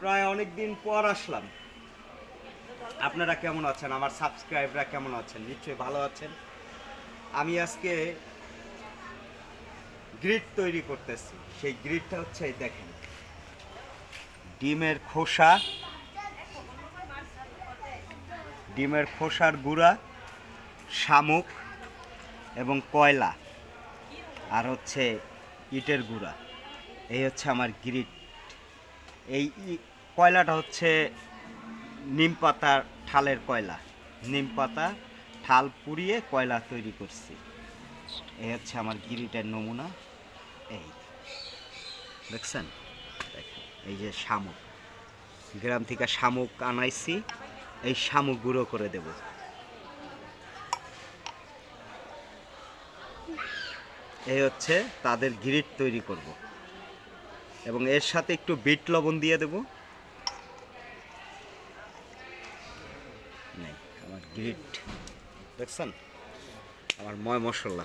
প্রায় অনেক দিন পর আসলাম। আপনারা কেমন আছেন? আমার সাবস্ক্রাইবরা কেমন আছেন? নিশ্চয়ই ভালো আছেন। আমি আজকে গ্রিড তৈরি করতেছি। সেই গ্রিডটা হচ্ছে, এই দেখেন, ডিমের খোসা, ডিমের খোসার গুঁড়া, শামুক এবং কয়লা, আর হচ্ছে ইটের গুঁড়া। এই হচ্ছে আমার গ্রিড। এই কয়লাটা হচ্ছে নিম পাতার ঠালের কয়লা। নিম পাতা, ঠাল পুড়িয়ে কয়লা তৈরি করছি। এই হচ্ছে আমার গিরিটের নমুনা। এই দেখছেন? এই যে শামুক। গ্রাম থেকে শামুক আনাইছি। এই শামুক গুঁড়ো করে দেব। এই হচ্ছে তাদের গিরিট তৈরি করব। এবং এর সাথে একটু বিট লবণ দিয়ে দেব। আমার গ্রিট দেখছেন? আমার ময় মশলা।